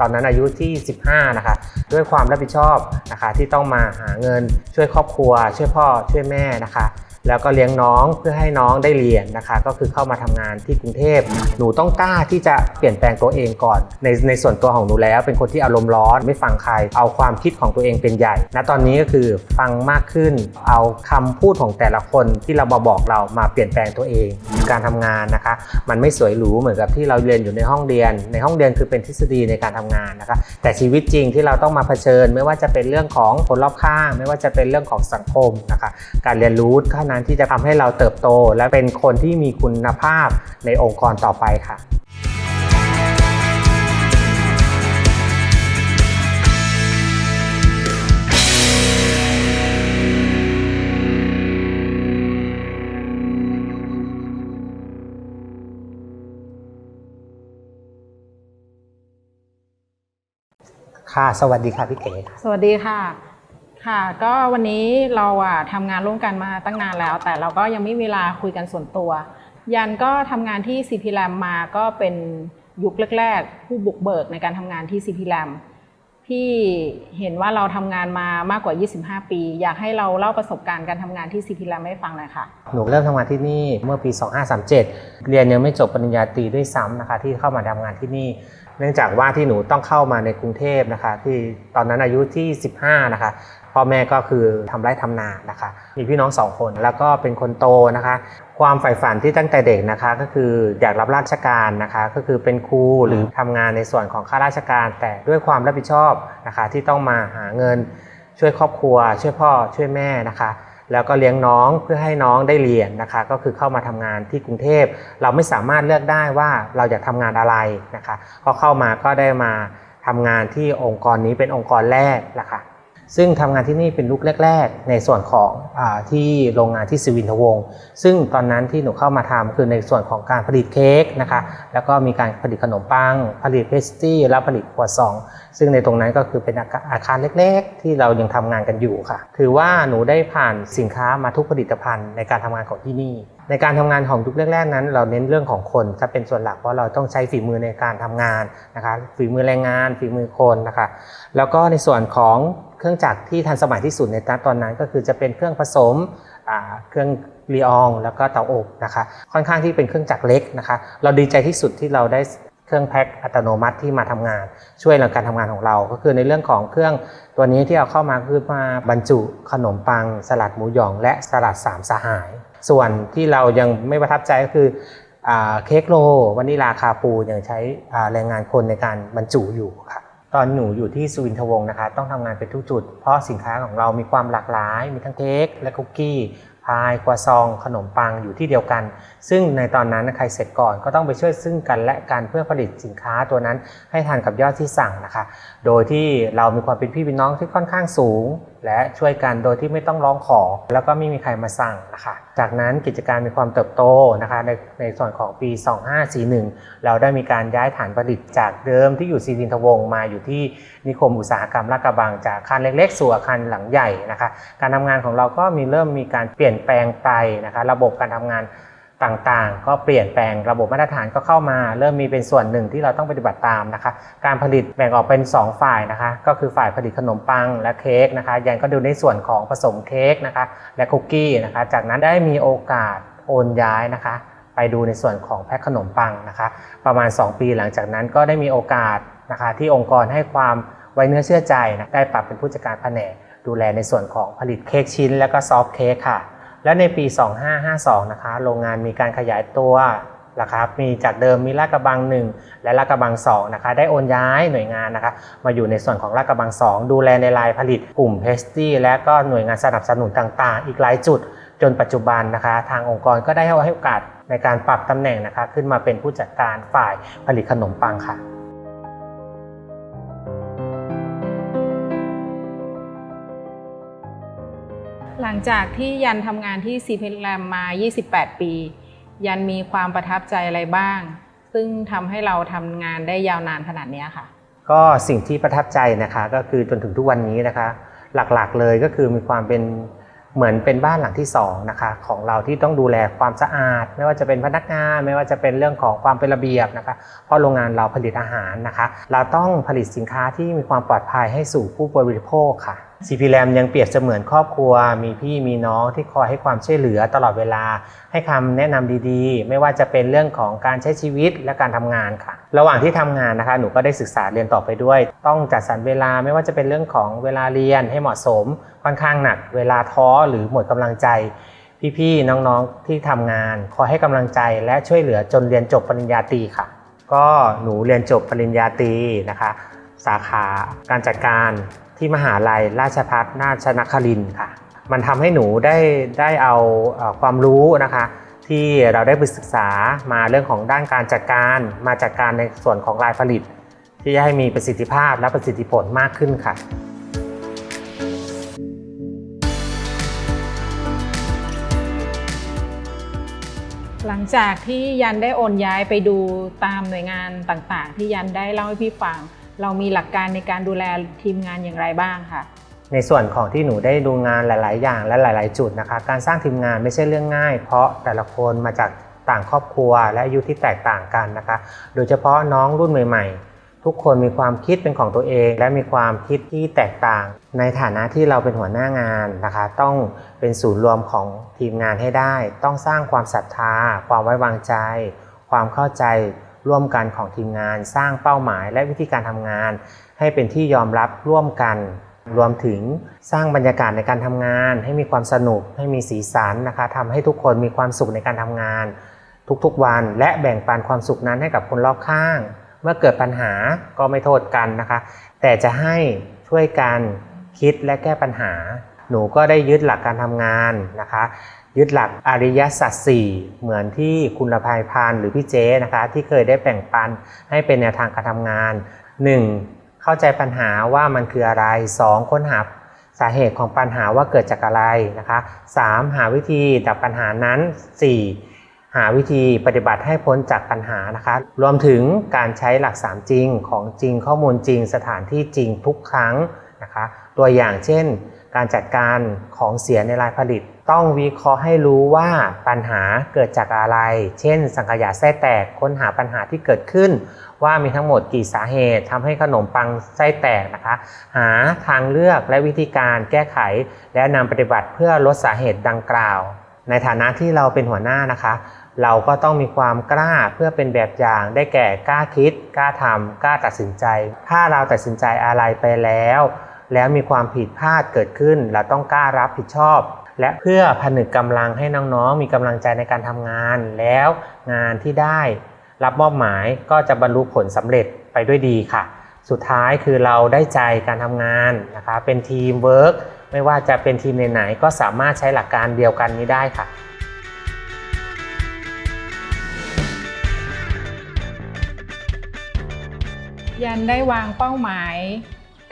ตอนนั้นอายุที่ 15 นะคะ ด้วยความรับผิดชอบนะคะที่ต้องมาหาเงินช่วยครอบครัว ช่วยพ่อช่วยแม่นะคะ แล้วก็เลี้ยงน้องเพื่อให้น้องได้เรียนนะคะ ก็คือเข้ามาทำงานที่กรุงเทพ หนูต้องกล้าที่จะเปลี่ยนแปลงตัวเองก่อน ในในส่วนตัวของหนูแล้วเป็นคนที่อารมณ์ร้อนไม่ฟังใคร เอาความคิดของตัวเองเป็นใหญ่ณตอนนี้ก็คือฟังมากขึ้น เอาคำพูดของแต่ละคนที่เรามาบอกเรามาเปลี่ยนแปลงตัวเอง การทำงานนะคะ มันไม่สวยหรูเหมือนกับที่เราเรียนอยู่ในห้องเรียน ในห้องเรียนคือเป็นทฤษฎีในการทำงานนะคะ แต่ชีวิตจริงที่เราต้องมาเผชิญ ไม่ว่าจะเป็นเรื่องของคนรอบข้าง ไม่ว่าจะเป็นเรื่องของสังคมนะคะ การเรียนรู้เท่านั้นที่จะทำให้เราเติบโต และเป็นคนที่มีคุณภาพในองค์กรต่อไปค่ะค่ะ สวัสดีค่ะพี่เก๋ สวัสดีค่ะ ค่ะ ก็วันนี้เราอะทำงานร่วมกันมาตั้งนานแล้ว แต่เราก็ยังไม่มีเวลาคุยกันส่วนตัว ยันก็ทำงานที่ CP Lam มาก็เป็นยุคแรกๆ ผู้บุกเบิกในการทำงานที่ CP Lam พี่เห็นว่าเราทำงานมามากกว่า 25 ปี อยากให้เราเล่าประสบการณ์การทำงานที่ CP Lam ให้ฟังหน่อยค่ะ หนูเริ่มทำงานที่นี่เมื่อปี 2537 เรียนยังไม่จบปริญญาตรีด้วยซ้ำนะคะที่เข้ามาทำงานที่นี่ เนื่องจากว่าที่หนูต้องเข้ามาในกรุงเทพนะคะ ที่ตอนนั้นอายุที่ 15 นะคะ พ่อแม่ก็คือทำไร่ทำนานะคะ มีพี่น้องสองคนแล้วก็เป็นคนโตนะคะ ความใฝ่ฝันที่ตั้งแต่เด็กนะคะ ก็คืออยากรับราชการนะคะ ก็คือเป็นครูหรือทำงานในส่วนของข้าราชการ แต่ด้วยความรับผิดชอบนะคะ ที่ต้องมาหาเงินช่วยครอบครัว ช่วยพ่อช่วยแม่นะคะแล้วก็เลี้ยงน้องเพื่อให้น้องได้เรียนนะคะ ก็คือเข้ามาทำงานที่กรุงเทพ เราไม่สามารถเลือกได้ว่าเราอยากทำงานอะไรนะคะพอเข้ามาก็ได้มาทำงานที่องค์กรนี้เป็นองค์กรแรกนะคะ ซึ่งทำงานที่นี่เป็นลูกแรก ๆ ในส่วนของอที่โรงงานที่สิวินทวงศ์ซึ่งตอนนั้นที่หนูเข้ามาทำคือในส่วนของการผลิตเค้กนะคะแล้วก็มีการผลิตขนมปัง ผลิตเพสตี้และผลิตครัวซอง ซึ่งในตรงนั้นก็คือเป็นอาคาอาคารเล็ก ๆ ที่เรายังทำงานกันอยู่ค่ะ ถือว่าหนูได้ผ่านสินค้ามาทุกผลิตภัณฑ์ในการทำงานของที่นี่ ในการทำงานของยุคแรกๆนั้น เราเน้นเรื่องของคนจะเป็นส่วนหลักเพราะเราต้องใช้ฝีมือในการทำงานนะคะฝีมือแรงงาน ฝีมือคนนะคะแล้วก็ในส่วนของเครื่องจักรที่ทันสมัยที่สุดในตอนนั้น ก็คือจะเป็นเครื่องผสมเครื่องรีอองแล้วก็เตาอบนะคะค่อนข้างที่เป็นเครื่องจักรเล็กนะคะเราดีใจที่สุดที่เราได้เครื่องแพ็คอัตโนมัติที่มาทำงาน ช่วยในการทำงานของเรา ก็คือในเรื่องของเครื่องตัวนี้ที่เอาเข้ามาคือมาบรรจุขนมปัง สลัดหมูหยอง และสลัดสามสหาย ส่วนที่เรายังไม่ประทับใจก็คือเค้กโลวานิลาคาปูยังใช้แรงงานคนในการบรรจุอยู่ค่ะตอนหนูอยู่ที่สุวินทวงศ์นะคะ ต้องทำงานเป็นทุกจุด เพราะสินค้าของเรามีความหลากหลาย มีทั้งเค้กและคุกกี้พายครัวซอง ขนมปังอยู่ที่เดียวกัน ซึ่งในตอนนั้นใครเสร็จก่อนก็ต้องไปช่วยซึ่งกันและกันเพื่อผลิตสินค้าตัวนั้นให้ทันกับยอดที่สั่งนะคะ โดยที่เรามีความเป็นพี่เป็นน้องที่ค่อนข้างสูง และช่วยกันโดยที่ไม่ต้องร้องขอ แล้วก็ไม่มีใครมาสั่งนะคะจากนั้นกิจการมีความเติบโตนะคะในในส่วนของปี 2541 เราได้มีการย้ายฐานผลิตจากเดิมที่อยู่ซีดินทวงมาอยู่ที่นิคมอุตสาหกรรมลาดกระบังจากอาคารเล็ก ๆ สู่อาคารหลังใหญ่นะคะการทำงานของเราก็มีเริ่มมีการเปลี่ยนแปลงไปนะคะระบบการทำงาน ต่างๆ ก็เปลี่ยนแปลงระบบมาตรฐานก็เข้ามา เริ่มมีเป็นส่วนหนึ่งที่เราต้องปฏิบัติตามนะคะ การผลิตแบ่งออกเป็น 2 ฝ่ายนะคะ ก็คือฝ่ายผลิตขนมปังและเค้กนะคะ ยันก็ดูในส่วนของผสมเค้กนะคะ และคุกกี้นะคะ จากนั้นได้มีโอกาสโอนย้ายนะคะ ไปดูในส่วนของแพ็คขนมปังนะคะ ประมาณ 2 ปีหลังจากนั้นก็ได้มีโอกาสนะคะที่องค์กรให้ความไว้เนื้อเชื่อใจนะได้ปรับเป็นผู้จัดการแผนกดูแลในส่วนของผลิตเค้กชิ้น และก็ซอฟต์เค้กค่ะ และในปี 2552 นะคะ โรงงานมีการขยายตัวนะครับ มีจากเดิมมีลาดกระบัง 1 และลาดกระบัง2นะคะ ได้โอนย้ายหน่วยงานนะคะ มาอยู่ในส่วนของลาดกระบัง 2 ดูแลในรายผลิตกลุ่มเพสตี้และก็หน่วยงานสนับสนุนต่างๆ อีกหลายจุด จนปัจจุบันนะคะ ทางองค์กรก็ได้ให้โอกาสในการปรับตำแหน่งนะคะ ขึ้นมาเป็นผู้จัดการฝ่ายผลิตขนมปังค่ะ งจากที่ยันทำงานที่ CP Lam มมา 28 ปี ยันมีความประทับใจอะไรบ้าง ซึ่งทำให้เราทำงานได้ยาวนานขนาดนี้ค่ะ ก็สิ่งที่ประทับใจนะคะก็คือจนถึงทุกวันนี้นะคะ หลักๆเลยก็คือมีความเป็นเหมือนเป็นบ้านหลังที่สองนะคะของเราที่ต้องดูแลความสะอาด ไม่ว่าจะเป็นพนักงาน ไม่ว่าจะเป็นเรื่องของความเป็นระเบียบนะคะ เพราะโรงงานเราผลิตอาหารนะคะ เราต้องผลิตสินค้าที่มีความปลอดภัยให้สู่ผู้บริโภคค่ะ CP Lam ยังเปรียบเสมือนครอบครัว มีพี่มีน้องที่คอยให้ความช่วยเหลือตลอดเวลา ให้คำแนะนำดีๆ ไม่ว่าจะเป็นเรื่องของการใช้ชีวิตและการทำงานค่ะ ระหว่างที่ทำงานนะคะ หนูก็ได้ศึกษาเรียนต่อไปด้วย ต้องจัดสรรเวลาไม่ว่าจะเป็นเรื่องของเวลาเรียนให้เหมาะสม ค่อนข้างหนัก เวลาท้อหรือหมดกำลังใจพี่ๆ น้องๆ ที่ทำงานคอยให้กำลังใจและช่วยเหลือจนเรียนจบปริญญาตรีค่ะ ก็หนูเรียนจบปริญญาตรีนะคะ สาขาการจัดการ ที่มหาลัยราชภัฏราชนครินค่ะ มันทำให้หนูได้ได้เอาความรู้นะคะ ที่เราได้ไปศึกษามาเรื่องของด้านการจัดการมาจัดการในส่วนของรายผลิต ที่จะให้มีประสิทธิภาพและประสิทธิผลมากขึ้นค่ะหลังจากที่ยันได้โอนย้ายไปดูตามหน่วยงานต่างๆ ที่ยันได้เล่าให้พี่ฟัง เรามีหลักการในการดูแลทีมงานอย่างไรบ้างคะในส่วนของที่หนูได้ดูงานหลาย ๆ อย่างและหลาย ๆ จุดนะคะ การสร้างทีมงานไม่ใช่เรื่องง่าย เพราะแต่ละคนมาจากต่างครอบครัวและอายุที่แตกต่างกันนะคะ โดยเฉพาะน้องรุ่นใหม่ ๆทุกคนมีความคิดเป็นของตัวเอง และมีความคิดที่แตกต่าง ในฐานะที่เราเป็นหัวหน้างานนะคะ ต้องเป็นศูนย์รวมของทีมงานให้ได้ ต้องสร้างความศรัทธา ความไว้วางใจ ความเข้าใจ ร่วมกันของทีมงาน สร้างเป้าหมายและวิธีการทำงาน ให้เป็นที่ยอมรับร่วมกัน รวมถึงสร้างบรรยากาศในการทำงาน ให้มีความสนุกให้มีสีสันนะคะทำให้ทุกคนมีความสุขในการทำงาน ทุกๆวัน และแบ่งปันความสุขนั้นให้กับคนรอบข้าง เมื่อเกิดปัญหาก็ไม่โทษกันนะคะ แต่จะให้ช่วยกันคิดและแก้ปัญหา หนูก็ได้ยึดหลักการทำงานนะคะ ยึดหลักอริยสัจสี่เหมือนที่คุณละภัยพานหรือพี่เจนะคะ ที่เคยได้แบ่งปันให้เป็นแนวทางการทำงาน 1. เข้าใจปัญหาว่ามันคืออะไร 2. ค้นหาสาเหตุของปัญหาว่าเกิดจากอะไรนะคะ 3. หาวิธีดับปัญหานั้น 4. หาวิธีปฏิบัติให้พ้นจากปัญหานะคะ รวมถึงการใช้หลัก 3 จริงของจริงข้อมูลจริงสถานที่จริงทุกครั้งนะคะ ตัวอย่างเช่น การจัดการของเสียในรายผลิต ต้องวิเคราะห์ให้รู้ว่าปัญหาเกิดจากอะไร เช่น สังขยาไส้แตกค้นหาปัญหาที่เกิดขึ้น ว่ามีทั้งหมดกี่สาเหตุทำให้ขนมปังไส้แตกนะคะ หาทางเลือกและวิธีการแก้ไข และนำปฏิบัติเพื่อลดสาเหตุดังกล่าว ในฐานะที่เราเป็นหัวหน้านะคะ เราก็ต้องมีความกล้าเพื่อเป็นแบบอย่างได้แก่กล้าคิด กล้าทำกล้าตัดสินใจ ถ้าเราตัดสินใจอะไรไปแล้ว แล้วมีความผิดพลาดเกิดขึ้น เราต้องกล้ารับผิดชอบ และเพื่อผนึกกำลังให้น้องๆ มีกำลังใจในการทำงาน แล้วงานที่ได้รับมอบหมายก็จะบรรลุผลสำเร็จไปด้วยดีค่ะ สุดท้ายคือเราได้ใจการทำงานนะคะ เป็นทีมเวิร์กไม่ว่าจะเป็นทีมไหนๆก็สามารถใช้หลักการเดียวกันนี้ได้ค่ะยันได้วางเป้าหมาย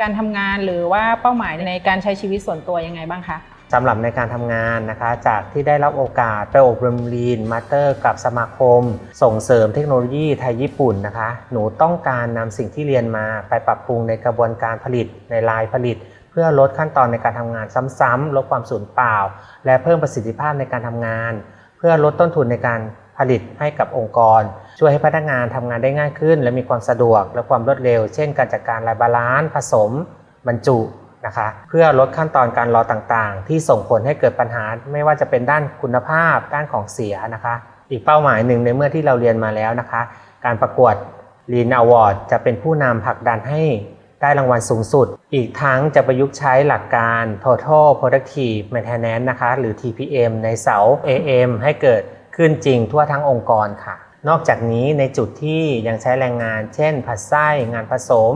การทำงานหรือว่าเป้าหมายในการใช้ชีวิตส่วนตัวยังไงบ้างคะ สำหรับในการทำงานนะคะ จากที่ได้รับโอกาสไปอบรมเรียนมาสเตอร์กับสมาคม ส่งเสริมเทคโนโลยีไทยญี่ปุ่นนะคะ หนูต้องการนำสิ่งที่เรียนมาไปปรับปรุงในกระบวนการผลิตในลายผลิต เพื่อลดขั้นตอนในการทำงานซ้ำๆลดความสูญเปล่า และเพิ่มประสิทธิภาพในการทำงาน เพื่อลดต้นทุนในการผลิตให้กับองค์กร ช่วยให้พนักงานทำงานได้ง่ายขึ้น และมีความสะดวกและความรวดเร็ว เช่น การจัดการลายบาลานซ์ผสม บรรจุ นะคะเพื่อลดขั้นตอนการรอต่างๆ ที่ส่งผลให้เกิดปัญหา ไม่ว่าจะเป็นด้านคุณภาพด้านของเสียนะคะ อีกเป้าหมายหนึ่งในเมื่อที่เราเรียนมาแล้วนะคะ การประกวด Lean Award จะเป็นผู้นำผลักดันให้ได้รางวัลสูงสุด อีกทั้งจะประยุกต์ใช้หลักการ Total Productive Maintenance นะคะ หรือ TPM ในเสา AM ให้เกิดขึ้นจริงทั่วทั้งองค์กรค่ะ นอกจากนี้ในจุดที่ยังใช้แรงงาน เช่น ผัดไส้ งานผสม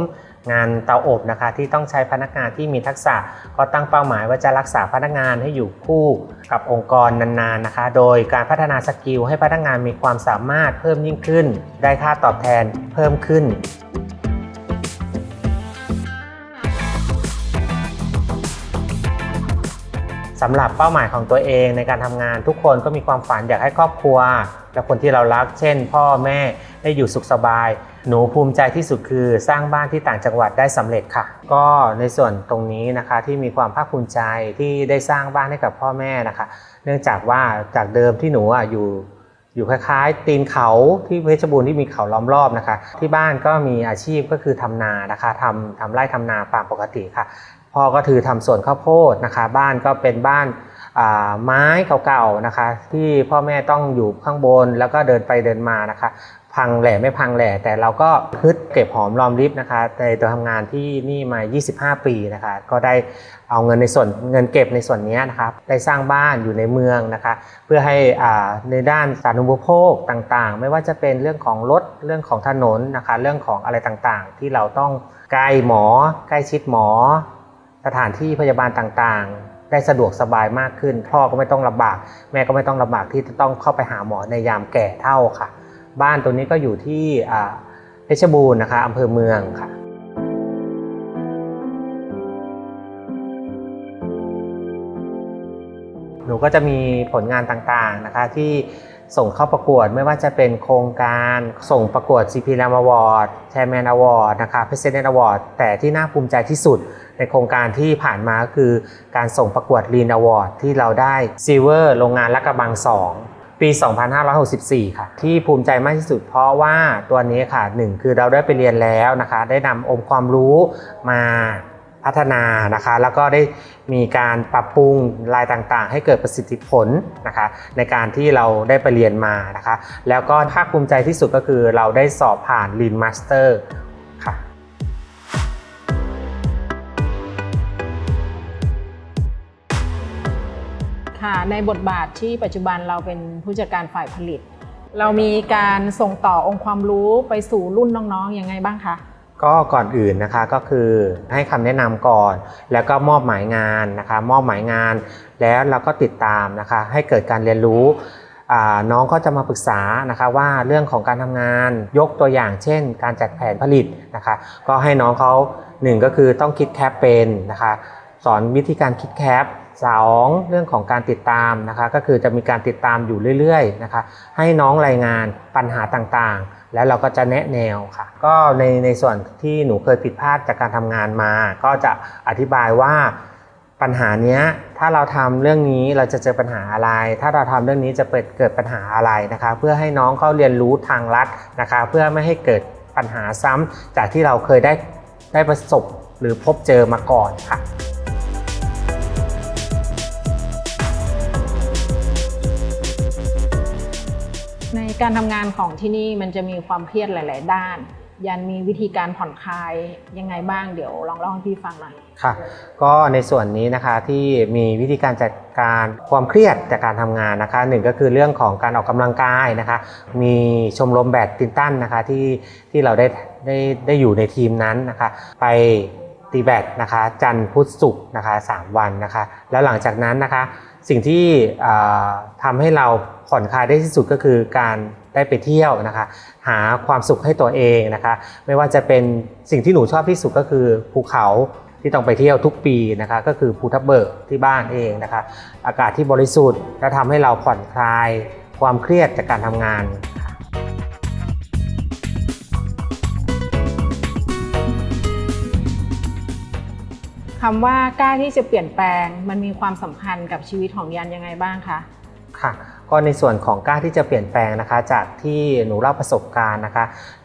งานเตาอบนะคะที่ต้องใช้พนักงานที่มีทักษะก็ตั้งเป้าหมายว่าจะรักษาพนักงานให้อยู่คู่กับองค์กรนานๆนะคะ โดยการพัฒนาสกิลให้พนักงานมีความสามารถเพิ่มยิ่งขึ้น ได้ค่าตอบแทนเพิ่มขึ้นสำหรับเป้าหมายของตัวเองในการทำงานทุกคนก็มีความฝันอยากให้ครอบครัว และคนที่เรารัก เช่น พ่อแม่ ได้อยู่สุขสบาย หนูภูมิใจที่สุดคือสร้างบ้านที่ต่างจังหวัดได้สำเร็จค่ะ ก็ในส่วนตรงนี้นะคะที่มีความภาคภูมิใจที่ได้สร้างบ้านให้กับพ่อแม่นะคะ เนื่องจากว่าจากเดิมที่หนูอยู่อยู่คล้ายๆ ตีนเขาที่เพชรบูรณ์ที่มีเขาล้อมรอบนะคะ ที่บ้านก็มีอาชีพก็คือทำนานะคะทำทำไร่ทำนาตามปกติค่ะพ่อก็ถือทำสวนข้าวโพดนะคะ บ้านก็เป็นบ้านไม้เก่าๆนะคะ ที่พ่อแม่ต้องอยู่ข้างบนแล้วก็เดินไปเดินมานะคะ พังแหล่ไม่พังแหล่ แต่เราก็ฮึดเก็บหอมรอมริบนะคะในตัวทำงานที่นี่มา 25 ปีนะคะ ก็ได้เอาเงินในส่วนเงินเก็บในส่วนนี้นะครับได้สร้างบ้านอยู่ในเมืองนะคะ เพื่อให้อ่าในด้านสาธารณูปโภคต่างๆ ไม่ว่าจะเป็นเรื่องของรถเรื่องของถนนนะคะ เรื่องของอะไรต่างๆ ที่เราต้องใกล้หมอ ใกล้ชิดหมอ สถานที่พยาบาลต่างๆได้สะดวกสบายมากขึ้น พ่อก็ไม่ต้องลำบาก แม่ก็ไม่ต้องลำบากที่จะต้องเข้าไปหาหมอในยามแก่เท่าค่ะ บ้านตัวนี้ก็อยู่ที่เพชรบูรณ์นะคะอำเภอเมืองค่ะหนูก็จะมีผลงานต่างๆนะคะที่ส่งเข้าประกวดไม่ว่าจะเป็นโครงการส่งประกวด CP Ram Award Chairman Award นะคะ President Award แต่ที่น่าภูมิใจที่สุดในโครงการที่ผ่านมาก็คือการส่งประกวด Lean Award ที่เราได้ Silver โรงงานละกระบัง 2 ปี 2564 ค่ะ ที่ภูมิใจมากที่สุดเพราะว่าตัวนี้ค่ะหนึ่งคือเราได้ไปเรียนแล้วนะคะ ได้นำองค์ความรู้มาพัฒนานะคะแล้วก็ได้มีการปรับปรุงลายต่างๆ ให้เกิดประสิทธิผลนะคะในการที่เราได้ไปเรียนมานะคะแล้วก็ภาคภูมิใจที่สุดก็คือเราได้สอบผ่าน Lean Master ค่ะในบทบาทที่ปัจจุบันเราเป็นผู้จัดการฝ่ายผลิต เรามีการส่งต่อองค์ความรู้ไปสู่รุ่นน้องๆยังไงบ้างคะก็ก่อนอื่นนะคะก็คือให้คำแนะนำก่อน แล้วก็มอบหมายงานนะคะ มอบหมายงาน แล้วเราก็ติดตามนะคะ ให้เกิดการเรียนรู้น้องก็จะมาปรึกษานะคะว่าเรื่องของการทำงานยกตัวอย่างเช่น การจัดแผนผลิตนะคะ ก็ให้น้องเขาหนึ่งก็คือต้องคิดแคปเป็นนะคะ สอนวิธีการคิดแคปสองเรื่องของการติดตามนะคะก็คือจะมีการติดตามอยู่เรื่อยๆนะคะให้น้องรายงานปัญหาต่างๆ แล้วเราก็จะแนะแนวค่ะ ก็ในในส่วนที่หนูเคยผิดพลาดจากการทำงานมา ก็จะอธิบายว่าปัญหาเนี้ยถ้าเราทำเรื่องนี้เราจะเจอปัญหาอะไร ถ้าเราทำเรื่องนี้จะเปิดเกิดปัญหาอะไรนะคะ เพื่อให้น้องเขาเรียนรู้ทางลัดนะคะ เพื่อไม่ให้เกิดปัญหาซ้ำจากที่เราเคยได้ได้ประสบหรือพบเจอมาก่อนค่ะ ในการทำงานของที่นี่มันจะมีความเครียดหลาย ๆ ด้าน ยันมีวิธีการผ่อนคลายยังไงบ้างเดี๋ยวลองเล่าให้พี่ฟังหน่อยค่ะ ก็ในส่วนนี้นะคะที่มีวิธีการจัดการความเครียดจากการทำงานนะคะหนึ่งก็คือเรื่องของการออกกำลังกายนะคะ มีชมรมแบดมินตันนะคะที่ที่เราได้ได้ได้อยู่ในทีมนั้นนะคะ ไปตีแบดนะคะ จันทร์พุธศุกร์นะคะสามวันนะคะ แล้วหลังจากนั้นนะคะ สิ่งที่อ่าทำให้เราผ่อนคลายได้ที่สุดก็คือการได้ไปเที่ยวนะคะ หาความสุขให้ตัวเองนะคะ ไม่ว่าจะเป็นสิ่งที่หนูชอบที่สุดก็คือภูเขาที่ต้องไปเที่ยวทุกปีนะคะก็คือภูทับเบิกที่บ้านเองนะคะ อากาศที่บริสุทธิ์และทำให้เราผ่อนคลายความเครียดจากการทำงานค่ะ คำว่ากล้าที่จะเปลี่ยนแปลงมันมีความสำคัญกับชีวิตของยันยังไงบ้างคะค่ะก็ในส่วนของกล้าที่จะเปลี่ยนแปลงนะคะ จากที่หนูเล่าประสบการณ์นะคะ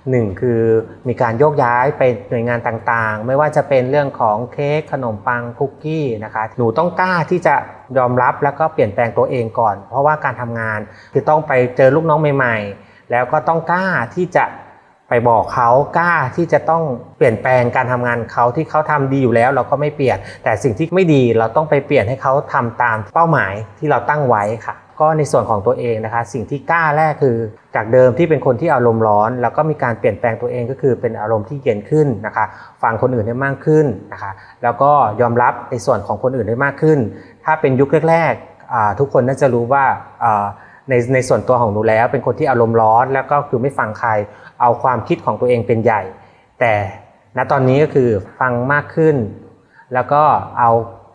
หนึ่งคือมีการโยกย้ายไปหน่วยงานต่างๆ ไม่ว่าจะเป็นเรื่องของเค้กขนมปังคุกกี้นะคะหนูต้องกล้าที่จะยอมรับแล้วก็เปลี่ยนแปลงตัวเองก่อน เพราะว่าการทำงานคือต้องไปเจอลูกน้องใหม่ ๆ แล้วก็ต้องกล้าที่จะ ไปบอกเขากล้าที่จะต้องเปลี่ยนแปลงการทำงานเขาที่เขาทำดีอยู่แล้ว เราก็ไม่เปลี่ยน แต่สิ่งที่ไม่ดีเราต้องไปเปลี่ยนให้เขาทำตามเป้าหมายที่เราตั้งไว้ค่ะ ก็ในส่วนของตัวเองนะคะ สิ่งที่กล้าแรกคือ จากเดิมที่เป็นคนที่อารมณ์ร้อน แล้วก็มีการเปลี่ยนแปลงตัวเองก็คือเป็นอารมณ์ที่เย็นขึ้นนะคะฟังคนอื่นให้มากขึ้นนะคะ แล้วก็ยอมรับในส่วนของคนอื่นได้มากขึ้น ถ้าเป็นยุคแรกๆทุกคนน่าจะรู้ว่าในในส่วนตัวของหนูแล้วเป็นคนที่อารมณ์ร้อนแล้วก็คือไม่ฟังใคร เอาความคิดของตัวเองเป็นใหญ่ แต่ณตอนนี้ก็คือฟังมากขึ้น แล้วก็เอา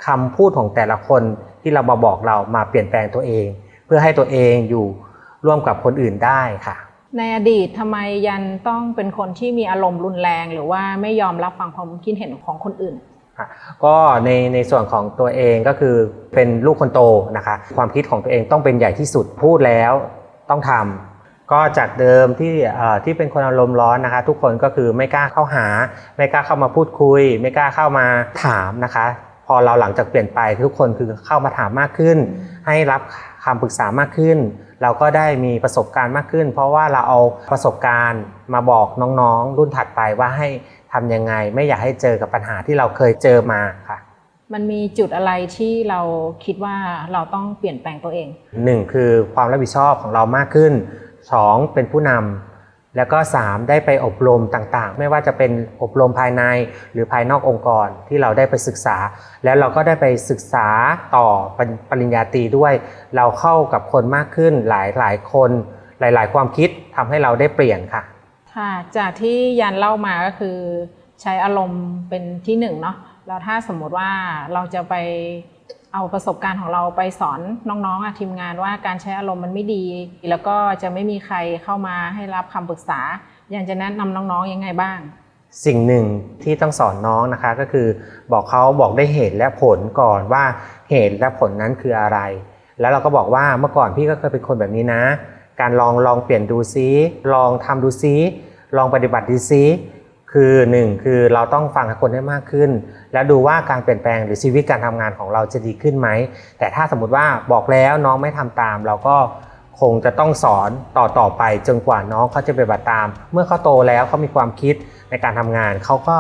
คำพูดของแต่ละคนที่เรามาบอกเรามาเปลี่ยนแปลงตัวเอง เพื่อให้ตัวเองอยู่ร่วมกับคนอื่นได้ค่ะ ในอดีตทำไมยันต้องเป็นคนที่มีอารมณ์รุนแรง หรือว่าไม่ยอมรับฟังความคิดเห็นของคนอื่นก็ในในส่วนของตัวเองก็คือเป็นลูกคนโตนะคะ ความคิดของตัวเองต้องเป็นใหญ่ที่สุดพูดแล้วต้องทำ ก็จากเดิมที่เอ่อที่เป็นคนอารมณ์ร้อนนะคะ ทุกคนก็คือไม่กล้าเข้าหา ไม่กล้าเข้ามาพูดคุย ไม่กล้าเข้ามาถามนะคะ พอเราหลังจากเปลี่ยนไปทุกคนคือเข้ามาถามมากขึ้น ให้รับคำปรึกษามากขึ้น เราก็ได้มีประสบการณ์มากขึ้น เพราะว่าเราเอาประสบการณ์มาบอกน้องๆ รุ่นถัดไปว่าให้ทำยังไง ไม่อยากให้เจอกับปัญหาที่เราเคยเจอมาค่ะมันมีจุดอะไรที่เราคิดว่าเราต้องเปลี่ยนแปลงตัวเองหนึ่งคือความรับผิดชอบของเรามากขึ้น สองเป็นผู้นำแล้วก็สามได้ไปอบรมต่างๆ ไม่ว่าจะเป็นอบรมภายในหรือภายนอกองค์กรที่เราได้ไปศึกษา แล้วเราก็ได้ไปศึกษาต่อปริปริญญาตรีด้วย เราเข้ากับคนมากขึ้นหลายหลายๆคนหลาย ๆ ความคิดทำให้เราได้เปลี่ยนค่ะค่ะจากที่ยันเล่ามาก็คือใช้อารมณ์เป็นที่หนึ่งเนาะแล้วถ้าสมมติว่าเราจะไป เอาประสบการณ์ของเราไปสอนน้องๆทีมงานว่าการใช้อารมณ์มันไม่ดี แล้วก็จะไม่มีใครเข้ามาให้รับคำปรึกษายันจะแนะนำน้องๆยังไงบ้าง สิ่งหนึ่งที่ต้องสอนน้องนะคะก็คือบอกเขาบอกได้เหตุและผลก่อนว่าเหตุและผลนั้นคืออะไร แล้วเราก็บอกว่าเมื่อก่อนพี่ก็เคยเป็นคนแบบนี้นะ การลองลองเปลี่ยนดูซิลองทำดูซิลองปฏิบัติดูซิ คือหนึ่งคือเราต้องฟังคนได้มากขึ้น แล้วดูว่าการเปลี่ยนแปลงหรือชีวิตการทำงานของเราจะดีขึ้นไหม แต่ถ้าสมมติว่าบอกแล้วน้องไม่ทำตาม เราก็คงจะต้องสอนต่อต่อไปจนกว่าน้องเขาจะไปฏิบัติตาม เมื่อเขาโตแล้วเขามีความคิดในการทำงานเขาก็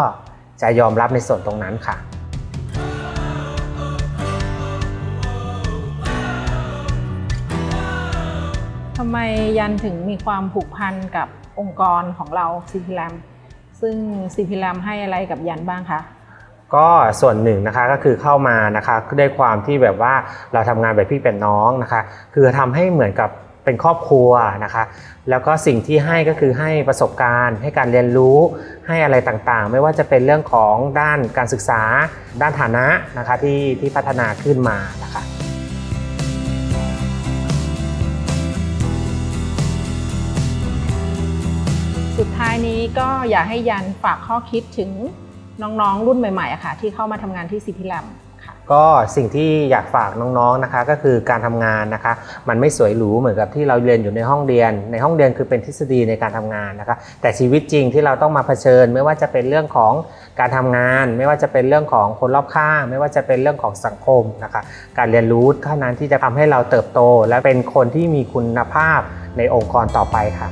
จะยอมรับในส่วนตรงนั้นค่ะทำไมยันถึงมีความผูกพันกับองค์กรของเราซีพีแรม ซึ่งซีพีแรมให้อะไรกับยันบ้างคะก็ส่วนหนึ่งนะคะก็คือเข้ามานะคะด้วยความที่แบบว่าเราทำงานแบบพี่เป็นน้องนะคะ คือทำให้เหมือนกับเป็นครอบครัวนะคะ แล้วก็สิ่งที่ให้ก็คือให้ประสบการณ์ ให้การเรียนรู้ให้อะไรต่างๆ ไม่ว่าจะเป็นเรื่องของด้านการศึกษา ด้านฐานะนะคะที่ที่พัฒนาขึ้นมานะคะ สุดท้ายนี้ก็อยากให้ยันฝากข้อคิดถึงน้องๆ รุ่นใหม่ๆอะค่ะ ที่เข้ามาทำงานที่ซีพีแรมค่ะ ก็สิ่งที่อยากฝากน้องๆนะคะ ก็คือการทำงานนะคะ มันไม่สวยหรูเหมือนกับที่เราเรียนอยู่ในห้องเรียน ในห้องเรียนคือเป็นทฤษฎีในการทำงานนะคะ แต่ชีวิตจริงที่เราต้องมาเผชิญ ไม่ว่าจะเป็นเรื่องของการทำงาน ไม่ว่าจะเป็นเรื่องของคนรอบข้าง ไม่ว่าจะเป็นเรื่องของสังคมนะคะ การเรียนรู้เท่านั้นที่จะทำให้เราเติบโต และเป็นคนที่มีคุณภาพในองค์กรต่อไปค่ะ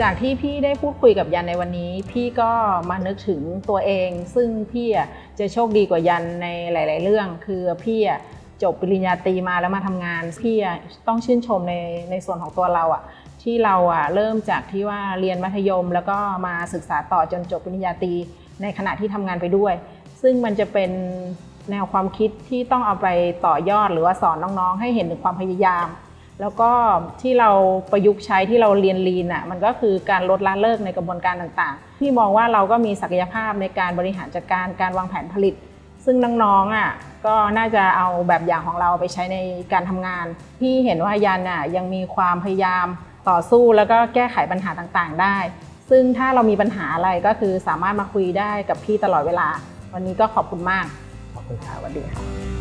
จากที่พี่ได้พูดคุยกับยันในวันนี้ พี่ก็มานึกถึงตัวเอง ซึ่งพี่จะโชคดีกว่ายันในหลาย ๆ เรื่อง คือพี่จบปริญญาตรีมาแล้วมาทำงานพี่ต้องชื่นชมในในส่วนของตัวเราอะที่เราอะเริ่มจากที่ว่าเรียนมัธยม แล้วก็มาศึกษาต่อจนจบปริญญาตรีในขณะที่ทำงานไปด้วย ซึ่งมันจะเป็นแนวความคิดที่ต้องเอาไปต่อยอดหรือว่าสอนน้องๆ ให้เห็นถึงความพยายาม แล้วก็ที่เราประยุกต์ใช้ที่เราเรียนลีนอะมันก็คือการลดละเลิกในกระบวนการต่างๆ ที่มองว่าเราก็มีศักยภาพในการบริหารจัดการการวางแผนผลิต ซึ่งน้องๆอะก็น่าจะเอาแบบอย่างของเราไปใช้ในการทำงาน ที่เห็นว่ายันอะยังมีความพยายามต่อสู้แล้วก็แก้ไขปัญหาต่างๆ ได้ ซึ่งถ้าเรามีปัญหาอะไรก็คือสามารถมาคุยได้กับพี่ตลอดเวลา วันนี้ก็ขอบคุณมาก ขอบคุณค่ะสวัสดีค่ะ